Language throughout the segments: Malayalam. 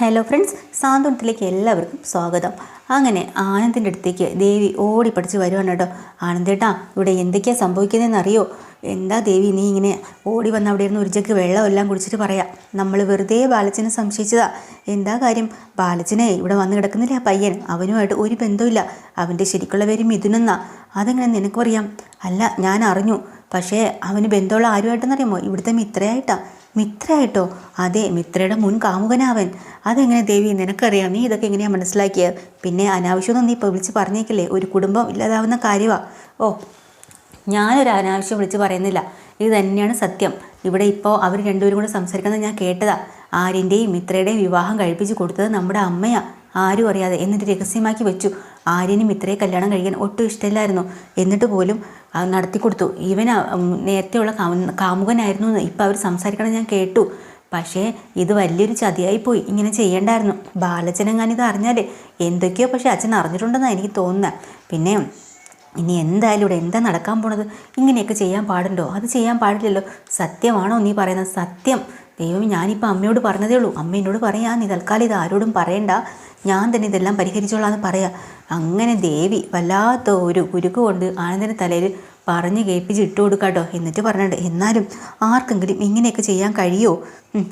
ഹലോ ഫ്രണ്ട്സ് സാന്ത്വനത്തിലേക്ക് എല്ലാവർക്കും സ്വാഗതം. അങ്ങനെ ആനന്ദിന്റെ അടുത്തേക്ക് ദേവി ഓടി പഠിച്ച് വരുവാണ് കേട്ടോ. ആനന്ദേട്ടാ ഇവിടെ എന്തൊക്കെയാണ് സംഭവിക്കുന്നതെന്ന് അറിയോ എന്താ ദേവി നീ ഇങ്ങനെ ഓടി വന്ന് അവിടെ ഇരുന്ന് ജഗ് വെള്ളം എല്ലാം കുടിച്ചിട്ട് പറയാം. നമ്മൾ വെറുതെ ബാലച്ചനെ സംശയിച്ചതാ. എന്താ കാര്യം? ബാലച്ചനെ ഇവിടെ വന്ന് കിടക്കുന്നില്ല ആ പയ്യൻ? അവനുമായിട്ട് ഒരു ബന്ധമില്ല അവന്റെ ശരിക്കുള്ള പേര് മിഥുനെന്നാ. അതെങ്ങനെ നിനക്കറിയാം അല്ല ഞാൻ അറിഞ്ഞു. പക്ഷേ അവന് ബന്ധമുള്ള ആരുമായിട്ടെന്നറിയാമോ? ഇവിടുത്തെ മിത്രയായിട്ടാ. മിത്രയായിട്ടോ? അതെ മിത്രയുടെ മുൻ കാമുകനാവൻ. അതെങ്ങനെ ദേവി നിനക്കറിയാം. നീ ഇതൊക്കെ എങ്ങനെയാ മനസ്സിലാക്കിയത് പിന്നെ അനാവശ്യമൊന്നും നീ ഇപ്പോൾ വിളിച്ച് പറഞ്ഞേക്കില്ലേ? ഒരു കുടുംബം ഇല്ലാതാവുന്ന കാര്യമാണ് ഓ ഞാനൊരു അനാവശ്യം വിളിച്ച് പറയുന്നില്ല. ഇത് തന്നെയാണ് സത്യം. ഇവിടെ ഇപ്പോൾ അവർ രണ്ടുപേരും കൂടെ സംസാരിക്കുന്നത് ഞാൻ കേട്ടതാ. ആര്യന്റെയും മിത്രയുടെയും വിവാഹം കഴിപ്പിച്ച് കൊടുത്തത് നമ്മുടെ അമ്മയാ. ആരും അറിയാതെ എന്നിട്ട് രഹസ്യമാക്കി വെച്ചു. ആര്യനും ഇത്രേ കല്യാണം കഴിക്കാൻ ഒട്ടും ഇഷ്ടമില്ലായിരുന്നു. എന്നിട്ട് പോലും നടത്തിക്കൊടുത്തു നടത്തി കൊടുത്തു. ഇവൻ നേരത്തെയുള്ള കാമു കാമുകനായിരുന്നു ഇപ്പം അവർ സംസാരിക്കണം ഞാൻ കേട്ടു. പക്ഷേ ഇത് വലിയൊരു ചതിയായി പോയി ഇങ്ങനെ ചെയ്യണ്ടായിരുന്നു. ബാലച്ചനെങ്ങാനും ഇത് അറിഞ്ഞാലേ എന്തൊക്കെയോ പക്ഷേ അച്ഛൻ അറിഞ്ഞിട്ടുണ്ടെന്നാണ് എനിക്ക് തോന്നുന്നത് പിന്നെ ഇനി എന്തായാലും ഇവിടെ എന്താ നടക്കാൻ പോണത്? ഇങ്ങനെയൊക്കെ ചെയ്യാൻ പാടുണ്ടോ? അത് ചെയ്യാൻ പാടില്ലല്ലോ. സത്യമാണോ നീ പറയുന്നത്? സത്യം. ദൈവം ഞാനിപ്പോൾ അമ്മയോട് പറഞ്ഞതേ ഉള്ളൂ. അമ്മ എന്നോട് പറയാ നീ തൽക്കാലം ഇത് ആരോടും പറയണ്ട. ഞാൻ തന്നെ ഇതെല്ലാം പരിഹരിച്ചോളാം എന്ന് പറയാം. അങ്ങനെ ദേവി വല്ലാത്ത ഒരു കുരുക്ക് കൊണ്ട് ആനന്ദന്റെ തലയിൽ പറഞ്ഞ് കേൾപ്പിച്ച് ഇട്ട് കൊടുക്കാട്ടോ. എന്നിട്ട് പറഞ്ഞിട്ട് എന്നാലും ആർക്കെങ്കിലും ഇങ്ങനെയൊക്കെ ചെയ്യാൻ കഴിയുമോ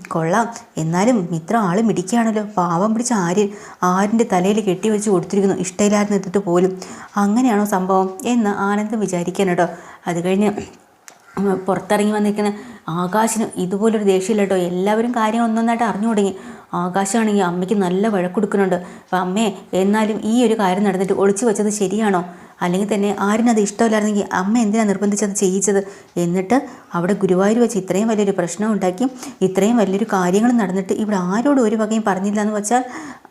കൊള്ളാം. എന്നാലും ഇത്ര ആൾ മിടിക്കുകയാണല്ലോ. പാവം പിടിച്ച ആര്യൻ ആരിന്റെ തലയിൽ കെട്ടി കെട്ടിവെച്ച് കൊടുത്തിരിക്കുന്നു. ഇഷ്ടമില്ലായിരുന്നിട്ട് പോലും. അങ്ങനെയാണോ സംഭവം? എന്ന് ആനന്ദം വിചാരിക്കാൻ അത് കഴിഞ്ഞ് പുറത്തിറങ്ങി വന്നിരിക്കുന്ന ആകാശിന് ഇതുപോലൊരു ദേഷ്യമില്ല കേട്ടോ എല്ലാവരും കാര്യം ഒന്നൊന്നായിട്ട് അറിഞ്ഞു തുടങ്ങി. ആകാശമാണെങ്കിൽ അമ്മയ്ക്ക് നല്ല വഴക്കൊടുക്കുന്നുണ്ട് അപ്പം അമ്മേ എന്നാലും ഈ ഒരു കാര്യം നടന്നിട്ട് ഒളിച്ചു വെച്ചത് ശരിയാണോ? അല്ലെങ്കിൽ തന്നെ ആരിനത് ഇഷ്ടമില്ലായിരുന്നെങ്കിൽ അമ്മ എന്തിനാണ് നിർബന്ധിച്ചത് ചെയ്യിച്ചത്? എന്നിട്ട് അവിടെ ഗുരുവായൂർ വെച്ച് ഇത്രയും വലിയൊരു പ്രശ്നം ഉണ്ടാക്കി ഇത്രയും വലിയൊരു കാര്യങ്ങൾ നടന്നിട്ട് ഇവിടെ ആരോടും ഒരു വകയും പറഞ്ഞില്ല എന്ന് വെച്ചാൽ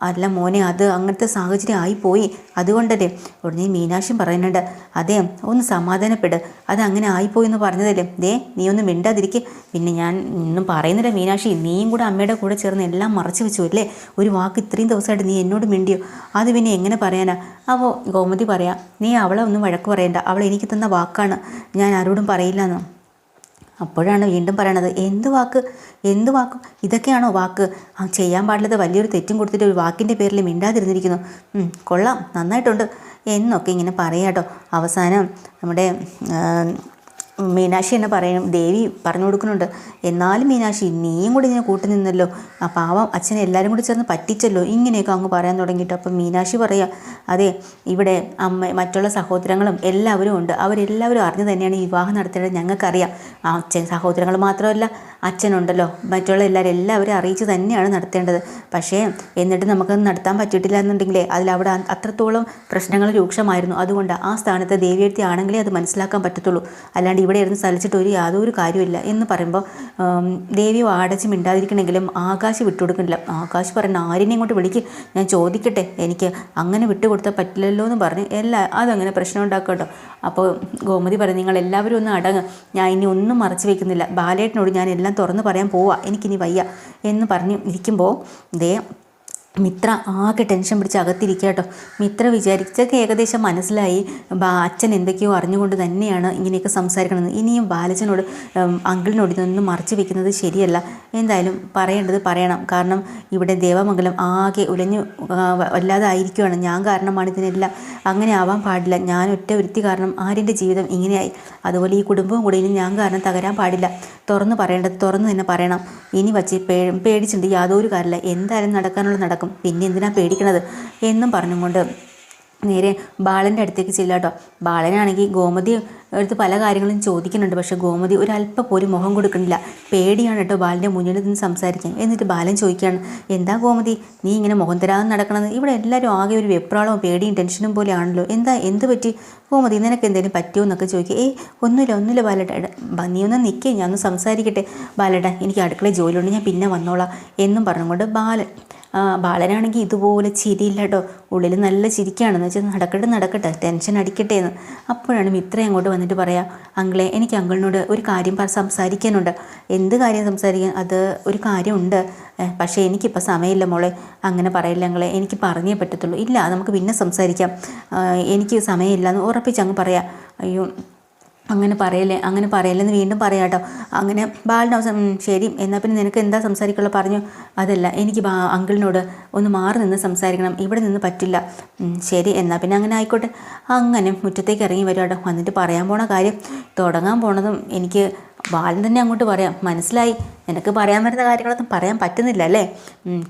അല്ല മോനെ അത് അങ്ങനത്തെ സാഹചര്യം ആയിപ്പോയി. അതുകൊണ്ടല്ലേ? ഉടനെ മീനാക്ഷ്യം പറയുന്നുണ്ട് അതെ ഒന്ന് സമാധാനപ്പെട്. അത് അങ്ങനെ ആയിപ്പോയി എന്ന് പറഞ്ഞതല്ലേ? ദേ നീ ഒന്ന് മിണ്ടാതിരിക്കുക പിന്നെ ഞാൻ ഒന്നും പറയുന്നില്ല മീനാക്ഷി. നീയും കൂടെ അമ്മയുടെ കൂടെ ചേർന്ന് എല്ലാം മറച്ചു വെച്ചു അല്ലേ? ഒരു വാക്ക് ഇത്രയും ദിവസമായിട്ട് നീ എന്നോട് മിണ്ടിയോ? അത് പിന്നെ എങ്ങനെ പറയാനാ? അപ്പോൾ ഗോമതി പറയാം നീ അവളെ ഒന്നും വഴക്ക് പറയണ്ട. അവൾ എനിക്ക് തന്ന വാക്കാണ്. ഞാൻ ആരോടും പറയില്ല എന്ന് അപ്പോഴാണ് വീണ്ടും പറയണത് എന്ത് വാക്ക്? എന്ത് വാക്കും? ഇതൊക്കെയാണോ വാക്ക്? ചെയ്യാൻ പാടില്ലാത്ത വലിയൊരു തെറ്റും കൊടുത്തിട്ട് ഒരു വാക്കിന്റെ പേരിൽ മിണ്ടാതിരുന്നിരിക്കുന്നു. കൊള്ളാം നന്നായിട്ടുണ്ട്. എന്നൊക്കെ ഇങ്ങനെ പറയാട്ടോ. അവസാനം നമ്മുടെ മീനാക്ഷി എന്നെ പറയും ദേവി പറഞ്ഞു കൊടുക്കുന്നുണ്ട്. എന്നാലും മീനാക്ഷി നീയും കൂടി ഇങ്ങനെ കൂട്ടി നിന്നല്ലോ. ആ പാവം അച്ഛനെ എല്ലാവരും കൂടി ചേർന്ന് പറ്റിച്ചല്ലോ. ഇങ്ങനെയൊക്കെ അങ്ങ് പറയാൻ തുടങ്ങിയിട്ട് അപ്പം മീനാക്ഷി പറയുക അതെ ഇവിടെ അമ്മ മറ്റുള്ള സഹോദരങ്ങളും എല്ലാവരും ഉണ്ട്. അവരെല്ലാവരും അറിഞ്ഞു തന്നെയാണ് വിവാഹം നടത്തേണ്ടത് ഞങ്ങൾക്കറിയാം. ആ അച്ഛൻ സഹോദരങ്ങൾ മാത്രമല്ല അച്ഛനുണ്ടല്ലോ. മറ്റുള്ള എല്ലാവരും എല്ലാവരും അറിയിച്ച് തന്നെയാണ് നടത്തേണ്ടത്. പക്ഷേ എന്നിട്ട് നമുക്ക് നടത്താൻ പറ്റിയിട്ടില്ല എന്നുണ്ടെങ്കിലേ അതിലവിടെ അത്രത്തോളം പ്രശ്നങ്ങൾ രൂക്ഷമായിരുന്നു. അതുകൊണ്ട് ആ സ്ഥാനത്ത് ദേവിയെടുത്തി ആണെങ്കിലേ അത് മനസ്സിലാക്കാൻ പറ്റത്തുള്ളൂ. അല്ലാണ്ട് ഇവിടെ ഇരുന്ന് സ്ഥലിച്ചിട്ട് ഒരു യാതൊരു കാര്യമില്ല എന്ന് പറയുമ്പോൾ ദേവി അടച്ച് മിണ്ടാതിരിക്കണമെങ്കിലും ആകാശ് വിട്ടുകൊടുക്കുന്നില്ല ആകാശ് പറയുന്ന ആരിനെ ഇങ്ങോട്ട് വിളിക്ക്? ഞാൻ ചോദിക്കട്ടെ. എനിക്ക് അങ്ങനെ വിട്ടുകൊടുത്താൽ പറ്റില്ലല്ലോ എന്ന് പറഞ്ഞ് എല്ലാ അതങ്ങനെ പ്രശ്നം ഉണ്ടാക്കട്ടോ അപ്പോൾ ഗോമതി പറഞ്ഞു നിങ്ങൾ എല്ലാവരും ഒന്ന് അടങ്ങ്. ഞാൻ ഇനി ഒന്നും മറച്ചു വെക്കുന്നില്ല. ബാലേട്ടനോട് ഞാൻ എല്ലാം തുറന്നു പറയാൻ പോവാ. എനിക്കിനി വയ്യ എന്ന് പറഞ്ഞ് ഇരിക്കുമ്പോൾ ദേ മിത്ര ആകെ ടെൻഷൻ പിടിച്ച് അകത്തിരിക്കുക കേട്ടോ. മിത്ര വിചാരിച്ചൊക്കെ ഏകദേശം മനസ്സിലായി. അച്ഛൻ എന്തൊക്കെയോ അറിഞ്ഞുകൊണ്ട് തന്നെയാണ് ഇങ്ങനെയൊക്കെ സംസാരിക്കണമെന്ന് ഇനിയും ബാലച്ചനോട് അങ്കിളിനോട് ഇതൊന്നും മറച്ചു വെക്കുന്നത് ശരിയല്ല. എന്തായാലും പറയേണ്ടത് പറയണം. കാരണം ഇവിടെ ദേവമംഗലം ആകെ ഉലഞ്ഞു വല്ലാതെ ആയിരിക്കുകയാണ് ഞാൻ കാരണമാണ് ഇതിനെല്ലാം അങ്ങനെ ആവാൻ പാടില്ല. ഞാൻ ഒറ്റ വൃത്തി കാരണം ആര്യന്റെ ജീവിതം ഇങ്ങനെയായി. അതുപോലെ ഈ കുടുംബവും കൂടെ ഇനി ഞാൻ കാരണം തകരാൻ പാടില്ല. തുറന്ന് പറയേണ്ടത് തുറന്ന് തന്നെ പറയണം. ഇനി വച്ച് പേടിച്ചിട്ടുണ്ട് യാതൊരു കാര്യമില്ല. എന്തായാലും നടക്കാനുള്ള നടക്കും. നടക്കും. പിന്നെ എന്തിനാ പേടിക്കണത്? എന്നും പറഞ്ഞുകൊണ്ട് നേരെ ബാലന്റെ അടുത്തേക്ക് ചെല്ലാട്ടോ. ബാലനാണെങ്കിൽ ഗോമതി എടുത്ത് പല കാര്യങ്ങളും ചോദിക്കുന്നുണ്ട്. പക്ഷേ ഗോമതി ഒരല്പം പോലും മുഖം കൊടുക്കുന്നില്ല. പേടിയാണ് കേട്ടോ ബാലന്റെ മുന്നിൽ നിന്ന് സംസാരിക്കാൻ. എന്നിട്ട് ബാലൻ ചോദിക്കുകയാണ് എന്താ ഗോമതി? നീ ഇങ്ങനെ മുഖം തരാതെ നടക്കണത്? ഇവിടെ എല്ലാവരും ആകെ ഒരു വെപ്രാളവും പേടിയും ടെൻഷനും പോലെയാണല്ലോ എന്താ എന്ത് പറ്റി? ഗോമതി നിനക്ക് എന്തെങ്കിലും പറ്റുമോ എന്നൊക്കെ ചോദിക്കുക. ഏയ് ഒന്നുമില്ല ഒന്നുമില്ല ബാലേട്ട. നീ ഒന്ന് നിൽക്കേ ഞാൻ ഒന്ന് സംസാരിക്കട്ടെ. ബാലേട്ട എനിക്ക് അടുക്കളയിൽ ജോലിയുണ്ട്. ഞാൻ പിന്നെ വന്നോളാം. എന്നും പറഞ്ഞുകൊണ്ട് ബാലൻ ബാലനാണെങ്കിൽ ഇതുപോലെ ചിരിയില്ല കേട്ടോ ഉള്ളിൽ നല്ല ചിരിക്കുകയാണെന്ന് വെച്ചാൽ നടക്കട്ടെ നടക്കട്ടെ ടെൻഷൻ അടിക്കട്ടെ എന്ന്. അപ്പോഴാണ് മിത്ര അങ്ങോട്ട് വന്നിട്ട് പറയാം അങ്കിളെ എനിക്ക് അങ്കിളിനോട് ഒരു കാര്യം സംസാരിക്കാനുണ്ട്. എന്ത് കാര്യം സംസാരിക്കാൻ? അത് ഒരു കാര്യമുണ്ട്. പക്ഷേ എനിക്കിപ്പോൾ സമയമില്ല മോളെ. അങ്ങനെ പറയില്ല അങ്ങളെ എനിക്ക് പറഞ്ഞേ പറ്റത്തുള്ളൂ. ഇല്ല നമുക്ക് പിന്നെ സംസാരിക്കാം. എനിക്ക് സമയമില്ല എന്ന് ഉറപ്പിച്ച് അങ്ങ് പറയാം. അയ്യോ അങ്ങനെ പറയല്ലേ അങ്ങനെ പറയല്ലെന്ന് വീണ്ടും പറയാട്ടോ അങ്ങനെ ബാലിന് അവസാനം "ഉം, ശരി എന്നാൽ പിന്നെ നിനക്ക് എന്താ സംസാരിക്കുള്ള പറഞ്ഞു അതല്ല എനിക്ക് അങ്കിളിനോട് ഒന്ന് മാറി നിന്ന് സംസാരിക്കണം ഇവിടെ നിന്ന് പറ്റില്ല. "ഉം, ശരി എന്നാൽ പിന്നെ അങ്ങനെ ആയിക്കോട്ടെ. അങ്ങനെ മുറ്റത്തേക്ക് ഇറങ്ങി വരുവാട്ടോ വന്നിട്ട് പറയാൻ പോണ കാര്യം തുടങ്ങാൻ പോണതും എനിക്ക് ബാലൻ തന്നെ അങ്ങോട്ട് പറയാം. മനസ്സിലായി. നിനക്ക് പറയാൻ വരുന്ന കാര്യങ്ങളൊന്നും പറയാൻ പറ്റുന്നില്ല അല്ലേ?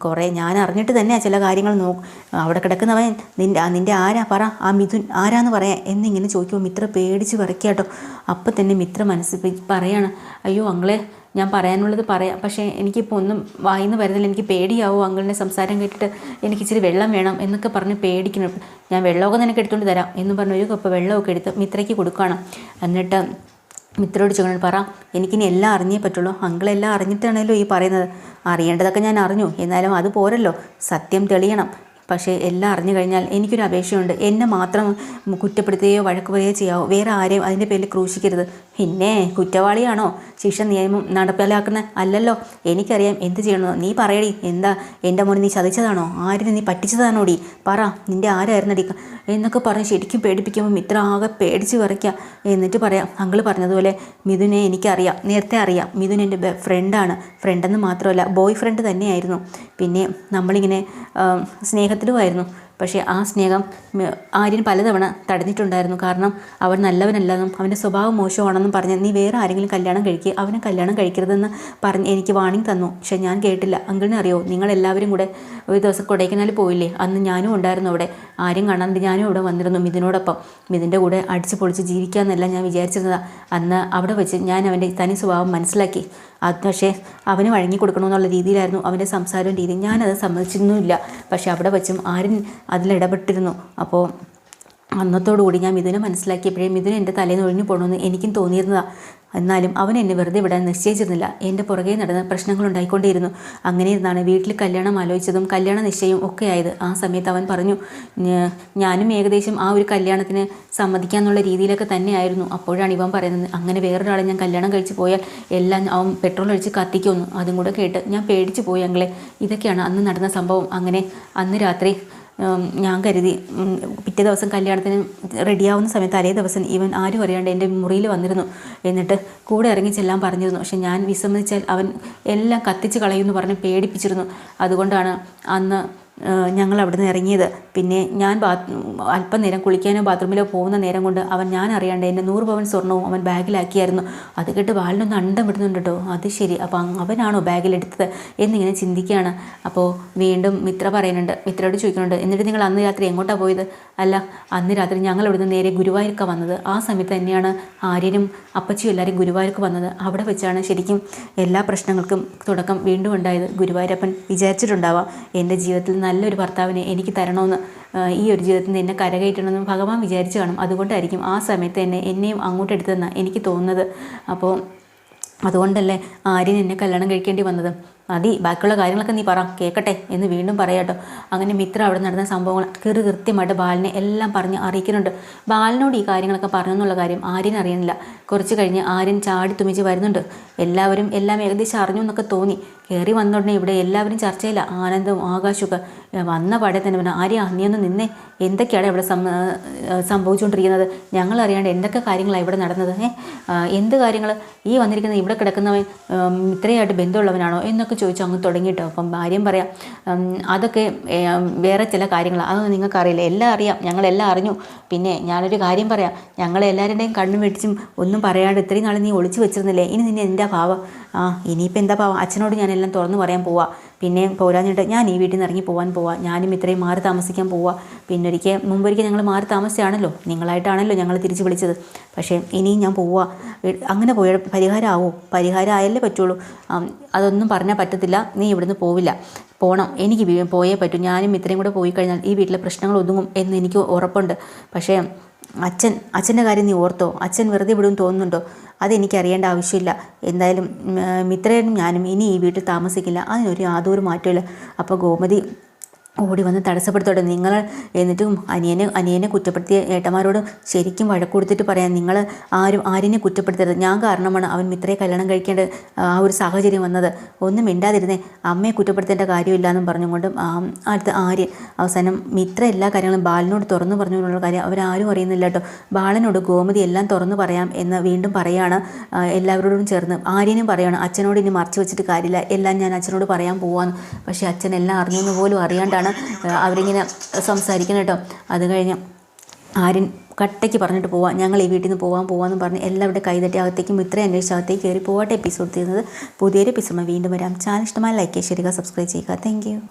കുറേ ഞാൻ അറിഞ്ഞിട്ട് തന്നെയാണ് ചില കാര്യങ്ങൾ നോ അവിടെ കിടക്കുന്നവൻ നിന്റെ നിന്റെ ആരാ പറ ആ മിഥുൻ ആരാന്ന് പറയാം. എന്നിങ്ങനെ ചോദിക്കുമ്പോൾ മിത്ര പേടിച്ച് വിറയ്ക്കാട്ടോ അപ്പം തന്നെ മിത്ര മനസ്സിൽ പറയാണ് അയ്യോ അങ്ങളെ ഞാൻ പറയാനുള്ളത് പറയാം. പക്ഷേ എനിക്കിപ്പോൾ ഒന്നും വായിന്ന് വരുന്നില്ല. എനിക്ക് പേടിയാവും അങ്കിളിന്റെ സംസാരം കേട്ടിട്ട്. എനിക്ക് ഇച്ചിരി വെള്ളം വേണം എന്നൊക്കെ പറഞ്ഞ് പേടിക്കണം ഞാൻ വെള്ളമൊക്കെ നിനക്ക് എടുത്തുകൊണ്ട് തരാം എന്ന് പറഞ്ഞ് ഒരു കപ്പ് വെള്ളമൊക്കെ എടുത്ത് മിത്രയ്ക്ക് കൊടുക്കുകയാണ് എന്നിട്ട് മിത്രോട് ചോദിക്കണം പറ എനിക്കിനി എല്ലാം അറിഞ്ഞേ പറ്റുള്ളൂ. അങ്കിളെല്ലാം അറിഞ്ഞിട്ടാണല്ലോ ഈ പറയുന്നത്. അറിയേണ്ടതൊക്കെ ഞാൻ അറിഞ്ഞു. എന്നാലും അത് പോരല്ലോ. സത്യം തെളിയണം. പക്ഷേ എല്ലാം അറിഞ്ഞു കഴിഞ്ഞാൽ എനിക്കൊരു അപേക്ഷയുണ്ട്. എന്നെ മാത്രം കുറ്റപ്പെടുത്തുകയോ വഴക്ക് പറയുകയോ ചെയ്യാവോ. വേറെ ആരെയും അതിന്റെ പേരിൽ ക്രൂശിക്കരുത്. പിന്നെ കുറ്റവാളിയാണോ? ശിക്ഷ നിയമം നടപ്പിലാക്കുന്ന അല്ലല്ലോ. എനിക്കറിയാം എന്ത് ചെയ്യണോ നീ പറയടി. എന്താ? എന്റെ മോനെ നീ ചതിച്ചതാണോ? ആരിനെ നീ പറ്റിച്ചതാണോടി? പറ. നിന്റെ ആരായിരുന്നടി? എന്നൊക്കെ പറഞ്ഞ് ശരിക്കും പേടിപ്പിക്കുമ്പോൾ ഇത്ര ആകെ പേടിച്ച് വിറയ്ക്കുക എന്നിട്ട് പറയാം അങ്കൾ പറഞ്ഞതുപോലെ മിഥുനെ എനിക്കറിയാം. നേരത്തെ അറിയാം. മിഥുൻ എന്റെ ഫ്രണ്ടാണ്. ഫ്രണ്ടെന്ന് മാത്രമല്ല ബോയ് ഫ്രണ്ട് തന്നെയായിരുന്നു. പിന്നെ നമ്മളിങ്ങനെ സ്നേഹത്തിലുമായിരുന്നു. പക്ഷേ ആ സ്നേഹം ആര്യൻ പലതവണ തടഞ്ഞിട്ടുണ്ടായിരുന്നു. കാരണം അവൻ നല്ലവനല്ലെന്നും അവന്റെ സ്വഭാവം മോശമാണെന്നും പറഞ്ഞ് നീ വേറെ ആരെങ്കിലും കല്യാണം കഴിക്കുക അവനെ കല്യാണം കഴിക്കരുതെന്ന് പറഞ്ഞ് എനിക്ക് വാണിംഗ് തന്നു. പക്ഷേ ഞാൻ കേട്ടില്ല. അങ്കിളിനെ അറിയോ? നിങ്ങളെല്ലാവരും കൂടെ ഒരു ദിവസം കൊടൈക്കനാൽ പോയില്ലേ? അന്ന് ഞാനും ഉണ്ടായിരുന്നു അവിടെ. ആരും കാണാണ്ട് ഞാനും ഇവിടെ വന്നിരുന്നു മിഥുനോടൊപ്പം. മിഥുന്റെ കൂടെ അടിച്ച് പൊളിച്ച് ജീവിക്കാമെന്നല്ല ഞാൻ വിചാരിച്ചിരുന്നത്. അന്ന് അവിടെ വെച്ച് ഞാൻ അവന്റെ തനി സ്വഭാവം മനസ്സിലാക്കി. അത് പക്ഷേ അവന് വഴങ്ങി കൊടുക്കണമെന്നുള്ള രീതിയിലായിരുന്നു അവന്റെ സംസാരവും രീതിയും. ഞാനത് സമ്മതിച്ചിരുന്നുമില്ല. പക്ഷേ അവിടെ വച്ചും ആരും അതിലിടപെട്ടിരുന്നു അപ്പോൾ അന്നത്തോടുകൂടി ഞാൻ മിഥുനെ മനസ്സിലാക്കിയപ്പോഴേ മിഥുന എന്റെ തലേന്ന് ഒഴിഞ്ഞു പോകണമെന്ന് എനിക്കും തോന്നിയിരുന്നതാണ് എന്നാലും അവൻ എന്നെ വെറുതെ വിടാൻ നിശ്ചയിച്ചിരുന്നില്ല. എന്റെ പുറകെ നടന്ന് പ്രശ്നങ്ങൾ ഉണ്ടായിക്കൊണ്ടിരുന്നു അങ്ങനെ ഇരുന്നാണ് വീട്ടിൽ കല്യാണം ആലോചിച്ചതും കല്യാണ നിശ്ചയം ഒക്കെ ആയത്. ആ സമയത്ത് അവൻ പറഞ്ഞു ഞാനും ഏകദേശം ആ ഒരു കല്യാണത്തിന് സമ്മതിക്കാന്നുള്ള രീതിയിലൊക്കെ തന്നെയായിരുന്നു. അപ്പോഴാണ് ഇവൻ പറയുന്നത് അങ്ങനെ വേറൊരാളെ ഞാൻ കല്യാണം കഴിച്ച് പോയാൽ എല്ലാം അവൻ പെട്രോൾ ഒഴിച്ച് കത്തിക്കുമെന്ന്. അതും കൂടെ കേട്ട് ഞാൻ പേടിച്ചു പോയി ഇതൊക്കെയാണ് അന്ന് നടന്ന സംഭവം. അങ്ങനെ അന്ന് രാത്രി ഞാൻ കരുതി പിറ്റേ ദിവസം കല്യാണത്തിന് റെഡിയാവുന്ന സമയത്ത് അതേ ദിവസം ഇവൻ ആരും അറിയാണ്ട് എന്റെ മുറിയിൽ വന്നിരുന്നു. എന്നിട്ട് കൂടെ ഇറങ്ങി ചെല്ലാൻ പറഞ്ഞിരുന്നു. പക്ഷെ ഞാൻ വിസമ്മതിച്ചാൽ അവൻ എല്ലാം കത്തിച്ച് കളയുമെന്ന് പറഞ്ഞ് പേടിപ്പിച്ചിരുന്നു. അതുകൊണ്ടാണ് അന്ന് ഞങ്ങൾ അവിടെ നിന്ന് ഇറങ്ങിയത്. പിന്നെ ഞാൻ ബാത്ത് അല്പനേരം കുളിക്കാനോ ബാത്റൂമിലോ പോകുന്ന നേരം കൊണ്ട് അവൻ ഞാൻ അറിയാണ്ട് എന്റെ നൂറ് പവൻ സ്വർണവും അവൻ ബാഗിലാക്കിയായിരുന്നു. അത് കേട്ട് വാളിനൊന്ന് അണ്ടം വിടുന്നുണ്ട് കേട്ടോ അത് ശരി. അപ്പോൾ അവനാണോ ബാഗിലെടുത്തത് എന്നിങ്ങനെ ചിന്തിക്കുകയാണ്. അപ്പോൾ വീണ്ടും മിത്ര പറയുന്നുണ്ട്. മിത്രയോട് ചോദിക്കുന്നുണ്ട് എന്നിട്ട് നിങ്ങൾ അന്ന് രാത്രി എങ്ങോട്ടാണ് പോയത്? അല്ല അന്ന് രാത്രി ഞങ്ങൾ ഇവിടെ നിന്ന് നേരെ ഗുരുവായൂർക്ക് വന്നത്. ആ സമയത്ത് തന്നെയാണ് ആര്യനും അപ്പച്ചിയും എല്ലാവരും ഗുരുവായൂർക്ക് വന്നത്. അവിടെ വെച്ചാണ് ശരിക്കും എല്ലാ പ്രശ്നങ്ങൾക്കും തുടക്കം വീണ്ടും ഉണ്ടായത്. ഗുരുവായൂരപ്പൻ വിചാരിച്ചിട്ടുണ്ടാവാം എന്റെ ജീവിതത്തിൽ നല്ലൊരു ഭർത്താവിനെ എനിക്ക് തരണമെന്ന് ഈ ഒരു ജീവിതത്തിൽ നിന്ന് എന്നെ കരകയറ്റണമെന്ന് ഭഗവാൻ വിചാരിച്ചു കാണും. അതുകൊണ്ടായിരിക്കും ആ സമയത്ത് തന്നെ എന്നെയും അങ്ങോട്ട് എടുത്തതെന്നാണ് എനിക്ക് തോന്നുന്നത്. അപ്പോൾ അതുകൊണ്ടല്ലേ ആര്യൻ എന്നെ കല്യാണം കഴിക്കേണ്ടി വന്നത്? മതി ബാക്കിയുള്ള കാര്യങ്ങളൊക്കെ നീ പറ കേൾക്കട്ടെ എന്ന് വീണ്ടും പറയാട്ടോ അങ്ങനെ മിത്ര അവിടെ നടന്ന സംഭവങ്ങൾ കീറി കൃത്യമായിട്ട് ബാലിനെ എല്ലാം പറഞ്ഞ് അറിയിക്കുന്നുണ്ട്. ബാലിനോട് ഈ കാര്യങ്ങളൊക്കെ പറഞ്ഞെന്നുള്ള കാര്യം ആര്യൻ അറിയുന്നില്ല. കുറച്ച് കഴിഞ്ഞ് ആര്യൻ ചാടി തുമിച്ച് വരുന്നുണ്ട്. എല്ലാവരും എല്ലാം ഏകദേശം അറിഞ്ഞു എന്നൊക്കെ തോന്നി. കയറി വന്നോടനെ ഇവിടെ എല്ലാവരും ചർച്ചയില്ല. ആനന്ദവും ആകാശമൊക്കെ വന്ന പാടെ തന്നെ പറഞ്ഞു ആര്യ നീ നിന്നേ. എന്തൊക്കെയാണ് ഇവിടെ സംഭവിച്ചുകൊണ്ടിരിക്കുന്നത് ഞങ്ങൾ അറിയാണ്ട് എന്തൊക്കെ കാര്യങ്ങളാണ് ഇവിടെ നടന്നത്? എന്ത് കാര്യങ്ങൾ ഈ വന്നിരിക്കുന്ന ഇവിടെ കിടക്കുന്നവൻ ഇത്രയായിട്ട് ബന്ധമുള്ളവനാണോ എന്നൊക്കെ ചോദിച്ചു അങ്ങ് തുടങ്ങിയിട്ടോ അപ്പം ഭാര്യം പറയാം അതൊക്കെ വേറെ ചില കാര്യങ്ങൾ അതൊന്നും നിങ്ങൾക്കറിയില്ല. എല്ലാം അറിയാം. ഞങ്ങളെല്ലാം അറിഞ്ഞു. പിന്നെ ഞാനൊരു കാര്യം പറയാം. ഞങ്ങളെല്ലാവരുടെയും കണ്ണു വെടിച്ചും ഒന്നും പറയാണ്ട് ഇത്രയും നാൾ നീ ഒളിച്ചു വെച്ചിരുന്നില്ലേ? ഇനി നിന്നെ എന്താ ഭാവം ആ ഇനിയിപ്പോൾ എന്താ ഭാവം അച്ഛനോട് ഞാനെല്ലാം തുറന്നു പറയാൻ പോവാ. പിന്നെ പോരാഞ്ഞിട്ട് ഞാൻ ഈ വീട്ടിൽ നിന്ന് ഇറങ്ങി പോകാൻ പോവാ. ഞാനും ഇത്രയും മാറി താമസിക്കാൻ പോവാ. പിന്നെ ഒരിക്കൽ മുമ്പൊരിക്കൽ ഞങ്ങൾ മാറി താമസിച്ചാണല്ലോ. നിങ്ങളായിട്ടാണല്ലോ ഞങ്ങൾ തിരിച്ച് വിളിച്ചത്. പക്ഷേ ഇനിയും ഞാൻ പോവാ. അങ്ങനെ പോയ പരിഹാരമാവോ പരിഹാരം ആയല്ലേ പറ്റുള്ളൂ അതൊന്നും പറഞ്ഞാൽ പറ്റത്തില്ല. നീ ഇവിടുന്ന് പോവില്ല. പോകണം എനിക്ക് പോയേ പറ്റൂ. ഞാനും ഇത്രയും കൂടെ പോയി കഴിഞ്ഞാൽ ഈ വീട്ടിലെ പ്രശ്നങ്ങൾ ഒതുങ്ങും എന്ന് എനിക്ക് ഉറപ്പുണ്ട്. പക്ഷേ അച്ഛൻ അച്ഛന്റെ കാര്യം നീ ഓർത്തോ? അച്ഛൻ വെറുതെ വിടുമെന്ന് തോന്നുന്നുണ്ടോ? അതെനിക്ക് അറിയേണ്ട ആവശ്യമില്ല. എന്തായാലും മിത്രനും ഞാനും ഇനി ഈ വീട്ടിൽ താമസിക്കില്ല. അതിനൊരു യാതൊരു മാറ്റമില്ല അപ്പോൾ ഗോമതി ഓടി വന്ന് തടസ്സപ്പെടുത്തോട്ടെ. നിങ്ങൾ എന്നിട്ടും അനിയനെ അനിയനെ കുറ്റപ്പെടുത്തിയ ഏട്ടന്മാരോട് ശരിക്കും വഴക്ക് കൊടുത്തിട്ട് പറയാം നിങ്ങൾ ആരും ആരിനെ കുറ്റപ്പെടുത്തരുത്. ഞാൻ കാരണമാണ് അവൻ മിത്രയെ കല്യാണം കഴിക്കേണ്ട ആ ഒരു സാഹചര്യം വന്നത്. ഒന്നും മിണ്ടാതിരുന്നേ അമ്മയെ കുറ്റപ്പെടുത്തേണ്ട കാര്യമില്ല എന്നും പറഞ്ഞുകൊണ്ട് അടുത്ത ആര്യ അവസാനം മിത്ര എല്ലാ കാര്യങ്ങളും ബാലനോട് തുറന്നു പറഞ്ഞുകൊണ്ടുള്ള കാര്യം അവരാരും അറിയുന്നില്ല കേട്ടോ. ബാലനോട് ഗോമതി എല്ലാം തുറന്നു പറയാം എന്ന് വീണ്ടും പറയാണ് എല്ലാവരോടും ചേർന്ന്. ആര്യനും പറയാണ് അച്ഛനോട് ഇനി മറച്ചു വെച്ചിട്ട് കാര്യമില്ല. എല്ലാം ഞാൻ അച്ഛനോട് പറയാൻ പോവാന്ന്. പക്ഷേ അച്ഛൻ എല്ലാം അറിഞ്ഞെന്ന് പോലും അറിയാണ്ടാണ് ആ, അവരിങ്ങനെ സംസാരിക്കുന്നത് കേട്ടോ. അത് കഴിഞ്ഞ് ആര്യൻ കട്ടയ്ക്ക് പറഞ്ഞിട്ട് പോവാം ഞങ്ങൾ ഈ വീട്ടിൽ നിന്ന് പോകാൻ പോകാമെന്ന് പറഞ്ഞ് എല്ലാവരുടെ കൈതട്ടി അകത്തേക്കും ഇത്രയും അന്വേഷിച്ച് അകത്തേക്ക് കയറി പോവാട്ടെ എപ്പിസോഡ് തീർന്നത് പുതിയൊരു എപ്പിസോഡ് വീണ്ടും വരാം. ചാനൽ ഇഷ്ടമായ ലൈക്ക് ചെയ്യുക സബ്സ്ക്രൈബ് ചെയ്യുക താങ്ക്